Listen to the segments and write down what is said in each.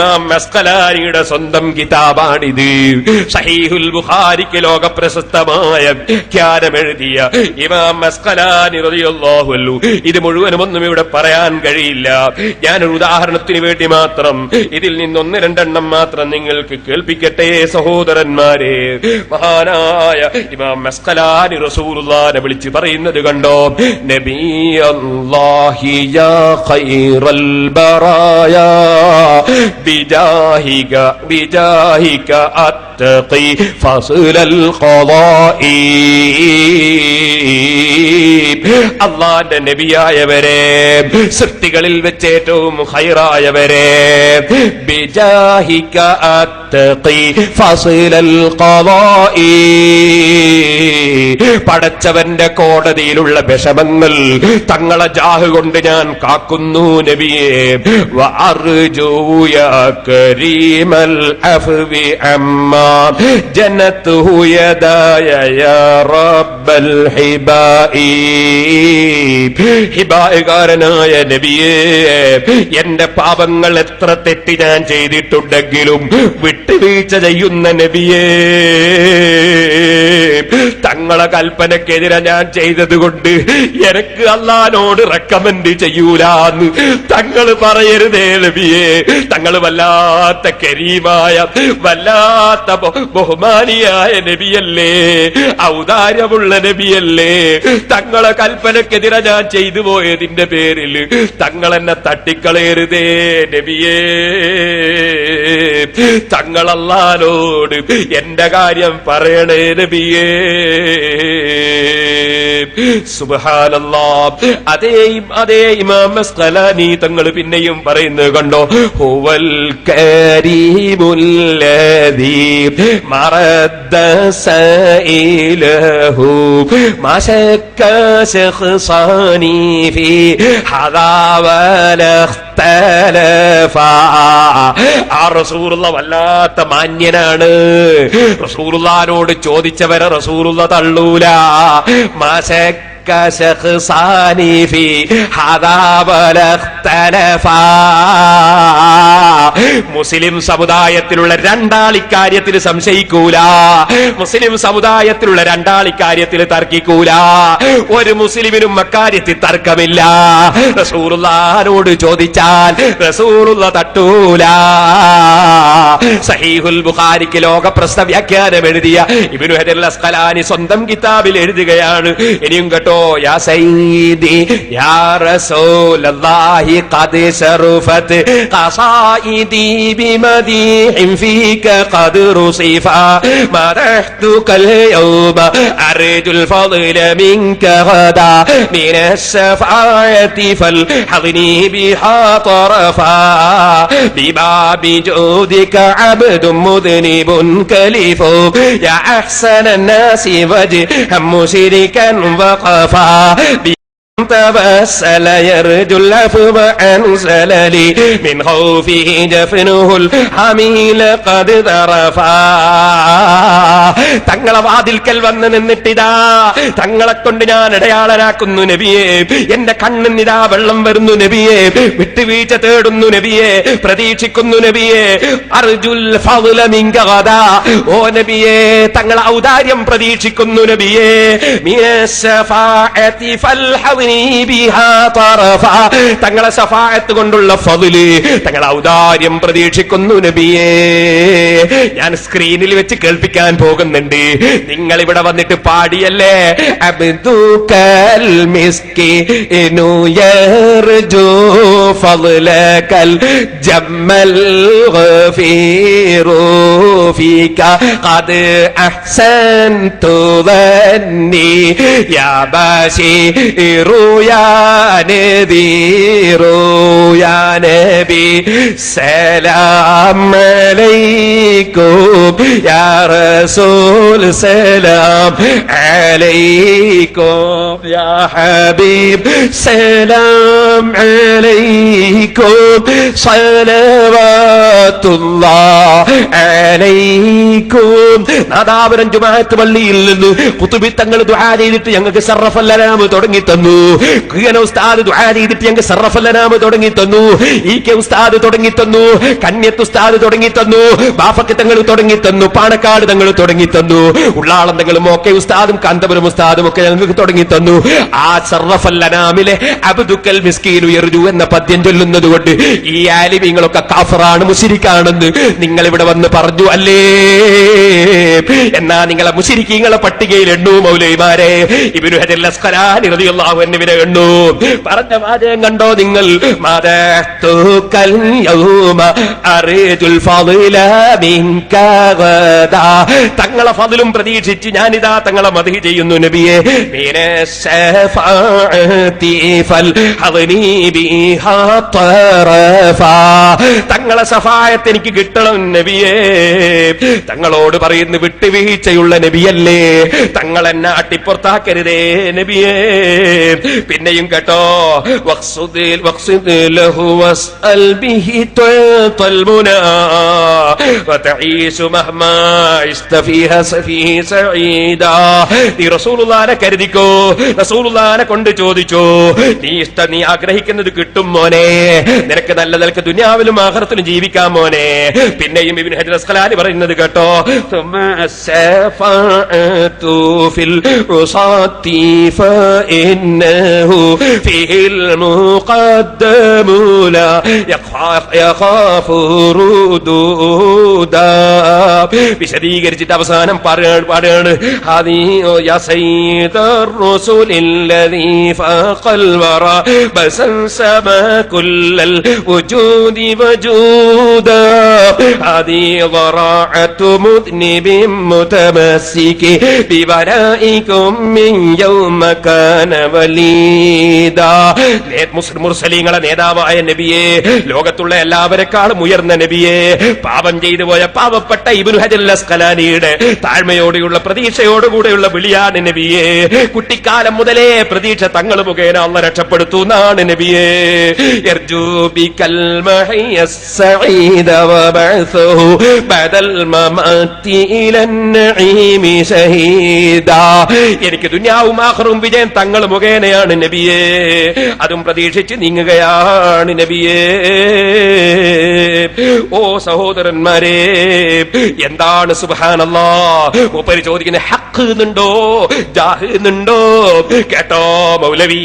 ഇമാം മസ്കലാനിയുടെ സ്വന്തം കിതാബാണിത്. സഹീഹുൽ ബുഖാരിക്ക് ലോക പ്രശസ്തമായ വ്യാഖ്യാനമെഴുതിയ ഇമാം മസ്കലാനി റതിയല്ലാഹുല്ലു ഇത് മുഴുവനും ഒന്നും ഇവിടെ പറയാൻ കഴിയില്ല. ഞാനൊരു ഉദാഹരണത്തിന് വേണ്ടി മാത്രം ഇതിൽ നിന്നൊന്ന് രണ്ടെണ്ണം മാത്രം നിങ്ങൾക്ക് കേൾപ്പിക്കട്ടെ സഹോദരന്മാരെ. മഹാനായ ഇമാം മസ്കലാനി റസൂലുള്ളാനെ വിളിച്ച് പറയുന്നത് കണ്ടോ? നബി അല്ലാഹി യാ ഖൈറൽ ബറായ ബിജാഹിക ബിജാഹിക അത്തഖി ഫസ്ലൽ ഖളാഇ അള്ളാന്റെ നബിയായവരെ സൃഷ്ടികളിൽ വെച്ച് ഏറ്റവും ഹൈറായവരെ. പടച്ചവന്റെ കോടതിയിലുള്ള വിഷമങ്ങൾ തങ്ങളെ ജാഹ് കൊണ്ട് ഞാൻ കാക്കുന്നു നബിയെ. കരീമൽ അഫ്വി റബ്ബൽ ഹിബായി. ഹിബായകാരനായ നബിയേ എന്റെ പാപങ്ങൾ എത്ര തെറ്റി ഞാൻ ചെയ്തിട്ടുണ്ടെങ്കിലും വിട്ടുവീഴ്ച ചെയ്യുന്ന നബിയേ തങ്ങളെ കൽപ്പനക്കെതിരെ ഞാൻ ചെയ്തത് കൊണ്ട് എനിക്ക് അള്ളഹാനോട് റെക്കമെൻഡ് ചെയ്യൂലാന്ന് തങ്ങൾ പറയരുതേ നബിയേ. തങ്ങൾ വല്ലാത്ത കരീമായ വല്ലാത്ത ബഹുമാനിയായ നബിയല്ലേ ഔദാര്യമുള്ള നബിയല്ലേ തങ്ങളെ കൽപ്പനക്കെതിരെ ഞാൻ ചെയ്തു പോയതിന്റെ പേരിൽ തങ്ങൾ എന്നെ തട്ടിക്കളയരുതേ നബിയേ. തങ്ങളല്ലാനോട് എന്റെ കാര്യം പറയണേ നബിയേ. സുബഹാനല്ലാ. അതേ അതേ ഇമാം തങ്ങൾ പിന്നെയും പറയുന്നത് കണ്ടോ? ഹുവൽ കരീമുല്ലദീ മറദ്ദ സൈലഹു മാശക്ക ശഖ്സാനി ഫീ ഹദാ വലഖ്തലഫ ആ റസൂലുള്ള വല്ലാത്ത മാന്യനാണ്. റസൂലുള്ളാനോട് ചോദിച്ചവരെ റസൂലുള്ള തള്ളൂല. മാശക്ക شخصان في هذا ولا اختلفا മുസ്ലിം സമുദായത്തിലുള്ള രണ്ടാളിക്കാര്യത്തിൽ സംശയിക്കൂല മുസ്ലിം സമുദായത്തിലുള്ള രണ്ടാളിക്കാര്യത്തിൽ തർക്കിക്കൂല ഒരു മുസ്ലിമിനും അക്കാര്യത്തിൽ തർക്കമില്ല റസൂറുള്ളാനോട് ചോദിച്ചാൽ റസൂറുള്ള തട്ടൂല സഹീഹുൽ ബുഖാരിക്ക് ലോകപ്രസ്ഥ വ്യാഖ്യാനം എഴുതിയ ഇബ്നു ഹജർ അസ്ഖലാനി സ്വന്തം കിതാബിൽ എഴുതുകയാണ് ഇനിയും കേട്ടോ قلت يا سيدي يا رسول الله قد سرفت. قصائدي بمديح فيك قد رصفا. مرحتك اليوم أرجو الفضل منك غدا. من الشفاعة فالحظني بها طرفا. بباب جودك عبد مذنب كليف يا أحسن الناس وجه مشركا وقد وقفا تبسل يرجو العفو عن زللي من خوفه جفنه الحميل قد ذرفا. തങ്ങളെ വാതിൽക്കൽ വന്ന് നിന്നിട്ടിതാ. തങ്ങളെ കൊണ്ട് ഞാൻ ഇടയാളനാക്കുന്നു നബിയെ. എന്റെ കണ്ണിന്നിതാ വെള്ളം വരുന്നു നബിയെ. വിട്ടുവീഴ്ച തേടുന്നു നബിയെ. പ്രതീക്ഷിക്കുന്നു നബിയെ. അർജുൽ ഓ നബിയെ തങ്ങളെ ഔദാര്യം പ്രതീക്ഷിക്കുന്നു നബിയെ. ഫൽ തങ്ങളെ സഫായത്ത് കൊണ്ടുള്ള ഫതിൽ. തങ്ങൾ ഔദാര്യം പ്രതീക്ഷിക്കുന്നു നബിയേ. ഞാൻ സ്ക്രീനിൽ വെച്ച് കേൾപ്പിക്കാൻ പോകുന്നുണ്ട്. നിങ്ങൾ ഇവിടെ വന്നിട്ട് പാടിയല്ലേ? ജമ്മൽ فيك നബി സലാം അലൈക്കും യാ റസൂൽ സലാം അലൈക്കും യാ ഹബീബ് സലാം അലൈക്കും സലവാത്തുല്ലാ അലൈക്കും. നാദാപുരം ജുമാഅത്ത് പള്ളിയിൽ നിന്ന് കുത്തുബി തങ്ങൾ ദുആ ചെയ്തിട്ട് ഞങ്ങൾക്ക് സർറഫല്ലാമ് തുടങ്ങി തന്നു. ഉസ്താദ് തുടങ്ങി തന്നു തുടങ്ങി തന്നു തുടങ്ങി തന്നു തങ്ങൾ തുടങ്ങി തന്നു പാണക്കാട് തങ്ങൾ തുടങ്ങി തന്നു ഒക്കെ ഉസ്താദും കാന്തപുരം ഉസ്താദും ഒക്കെ ഞങ്ങൾക്ക് തുടങ്ങി തന്നു ആ സറഫല്ലനാമിലെ അബ്ദുക്കൽ മിസ്കീൻ ഉയർജു എന്ന പദ്യം ചൊല്ലുന്നത് കൊണ്ട് ഈ ആലിമീങ്ങളൊക്കെ കാഫറാണ് മുസിരിക്കാണെന്ന് നിങ്ങൾ ഇവിടെ വന്ന് പറഞ്ഞു അല്ലേ? എന്നാ നിങ്ങളെ മുസിരിക്കീങ്ങളെ പട്ടികയിൽ എണ്ണു മൗലൈമാരെ ഇവരു റളിയല്ലാഹു എന്നിവരെ എണ്ണു പറഞ്ഞ വാചകം കണ്ടോ നിങ്ങൾ. തങ്ങളെ ഫതിലും പ്രതീക്ഷിച്ച് ഞാനിതാ തങ്ങളെ മതി ചെയ്യുന്നു നബിയെ. തങ്ങളെ സഫായത്ത് എനിക്ക് കിട്ടണം നബിയെ. തങ്ങളോട് പറയുന്നു വിട്ടുവീഴ്ചയുള്ള നബിയല്ലേ. തങ്ങൾ അട്ടിപ്പുറത്താക്കരുതേ നബിയേ. പിന്നെയും കേട്ടോ വഖ്സുദിൽ വഖ്സുദിൽ ലഹു വസ്അൽ ബിഹി തുൽ മുനാ വതഈശു മഹ്മാ ഇസ്തഫീഹ സഫീ സഈദാ നീ റസൂലുള്ളാനെ കരുതിക്കോ റസൂലുള്ളാനെ കൊണ്ട് ചോദിച്ചോ നീ ഇഷ്ട നീ ആഗ്രഹിക്കുന്നത് കിട്ടും മോനെ നിനക്ക് നല്ല നിലക്ക് ദുനിയാവിലും ആഹ്റത്തിലും ജീവിക്കാം മോനെ പിന്നെയും ഇബിൻ ഹജർ അസ്ഖലാനി പറയുന്നത് കേട്ടോ ثم الشفاعة في العصاة فإنه فيه المقدم لا يخاف يخاف ردودا വിശദീകരിച്ചിട്ട് അവസാനം പറയാണ് പാടാണ് ഹദീ യാ സയ്യിദ الرسل الذي فاق الورى بسا سما كل الوجود وجودا هذه ضراعة مذنب متمسك ببرائكم من يوم ഹമീദ നേതാവായ നബിയെ ലോകത്തുള്ള എല്ലാവരെക്കാളും ഉയർന്ന നബിയെ പാപം ചെയ്തു പോയ പാവപ്പെട്ട ഇബുൽ ഹജൽ താഴ്മയോടെയുള്ള പ്രതീക്ഷയോടുകൂടെയുള്ള വിളിയാണ് നബിയെ. കുട്ടിക്കാലം മുതലേ പ്രതീക്ഷ തങ്ങൾ മുഖേന അന്ന് രക്ഷപ്പെടുത്തുന്നാണ് നബിയെ. എനിക്ക് ദുന്യാവും ആഹ്റും വിജയം തങ്ങൾ മുഖേന മുഖേനയാണ് നബിയെ. അതും പ്രതീക്ഷിച്ച് നീങ്ങുകയാണ് നബിയെ. ഓ സഹോദരന്മാരെ എന്താണ് സുബാനല്ലാ മൂപ്പര് ചോദിക്കുന്ന ഹക്ക് എന്നുണ്ടോ? ജാഹ് എന്നുണ്ടോ? കേട്ടോ മൗലവി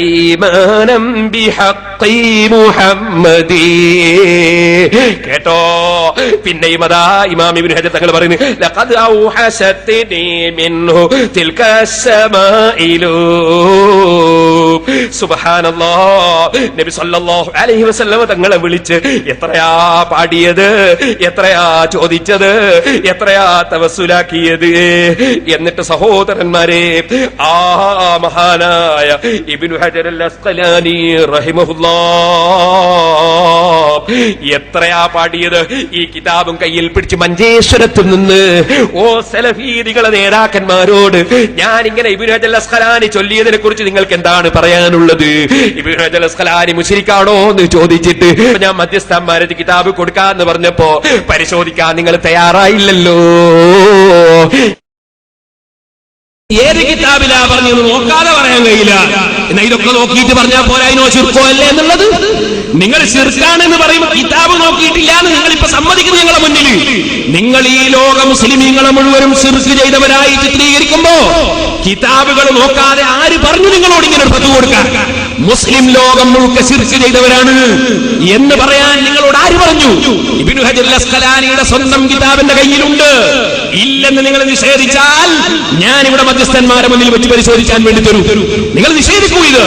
ഐമാനം ബിഹഖി മുഹമ്മദി. കേട്ടോ. പിന്നെയും അതാ ഇമാം ഇബ്നു ഹജർ തങ്ങൾ പറയുന്നു ലഖദ് മിൻഹു സുബ്ഹാനല്ലാഹ് നബി സല്ലല്ലാഹു അലൈഹി വസല്ലം തങ്ങളെ വിളിച്ച് എത്രയാ പാടിയത്? എത്രയാ ചോദിച്ചത്? എത്രയാ തവസുലാക്കിയത് എന്നിട്ട് സഹോദരന്മാരെ ആ മഹാനായ ഇബ്നു ഹജർ അൽ അസ്ഖലാനി റഹിമഹുല്ലാഹ് എത്രയാ പാടിയത്? ഈ കിതാബും കയ്യിൽ പിടിച്ച് മഞ്ചേശ്വരത്തിൽ നിന്ന് ഓ സലഫീദികളെ നേതാക്കന്മാരോട് ഞാൻ ഇങ്ങനെ ഇബ്നു അൽ അസ്ഖലാനി ചൊല്ലിയതിനെ കുറിച്ച് നിങ്ങൾക്ക് എന്താണ് പറയാനുള്ളത്? ഇബ്നു ഹജർ അൽ അസ്ഖലാനി മുശരിക്കാണോ എന്ന് ചോദിച്ചിട്ട് ഞാൻ മധ്യസ്ഥന്മാരത് കിതാബ് കൊടുക്കാന്ന് പറഞ്ഞപ്പോ പരിശോധിക്കാൻ നിങ്ങൾ തയ്യാറായില്ലല്ലോ. ഏത് കിതാബിലാ പറഞ്ഞത് നോക്കാതെ പറയാൻ കഴിയില്ല. എന്നാ ഇതൊക്കെ നോക്കിയിട്ട് പറഞ്ഞാൽ പോരായിനോ ചുരുക്കോ അല്ലേ എന്നുള്ളത്? നിങ്ങൾ ചെറുക്കാണെന്ന് പറയുമ്പോൾ കിതാബ് നോക്കിയിട്ടില്ല എന്ന് നിങ്ങൾ ഇപ്പൊ സമ്മതിക്കുന്നു ഞങ്ങളെ മുന്നിൽ നിങ്ങൾ ഈ ലോക മുസ്ലിമീങ്ങളെ മുഴുവനും സിർക്ക് ചെയ്തവരായി ചിത്രീകരിക്കുമ്പോ കിതാബുകൾ നോക്കാതെ ആര് പറഞ്ഞു നിങ്ങളോട് ഇങ്ങനെ ഒരു പത്ത് കൊടുക്കാൻ? മുസ്ലിം ലോകം മുഴുക്ക ശിർക്ക് ചെയ്തവരാണ് എന്ന് പറയാൻ നിങ്ങളോട് ആര് പറഞ്ഞു? ഇബ്നു ഹജർ സ്വന്തം കിതാബിന്റെ കയ്യിലുണ്ട്. ഇല്ലെന്ന് നിങ്ങൾ നിഷേധിച്ചാൽ ഞാൻ ഇവിടെ മധ്യസ്ഥന്മാരെ മുന്നിൽ വെച്ച് പരിശോധിക്കാൻ വേണ്ടി തരൂ. നിങ്ങൾ നിഷേധിക്കൂ ഇത്.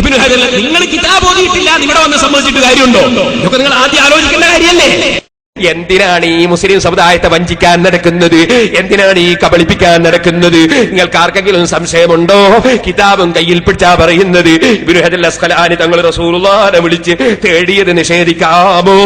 ഇബ്നു ഹജർ നിങ്ങൾ കിതാബ് ഓതിയിട്ടില്ല ഇവിടെ വന്ന് സംബന്ധിച്ചിട്ട് കാര്യമുണ്ടോ? ഇതൊക്കെ നിങ്ങൾ ആദ്യം ആലോചിക്കേണ്ട കാര്യമല്ലേ? എന്തിനാണ് ഈ മുസ്ലിം സമുദായത്തെ വഞ്ചിക്കാൻ നടക്കുന്നത്? എന്തിനാണ് ഈ കബളിപ്പിക്കാൻ നടക്കുന്നത്? നിങ്ങൾക്ക് ആർക്കെങ്കിലും സംശയമുണ്ടോ? കിതാബും കയ്യിൽ പിടിച്ചാ പറയുന്നത്. ഇബ്നു ഹജൽ അസ്ഖലാനി തങ്ങൾ റസൂലുള്ളാനെ വിളിച്ച് തേടിയത് നിഷേധിക്കാമോ?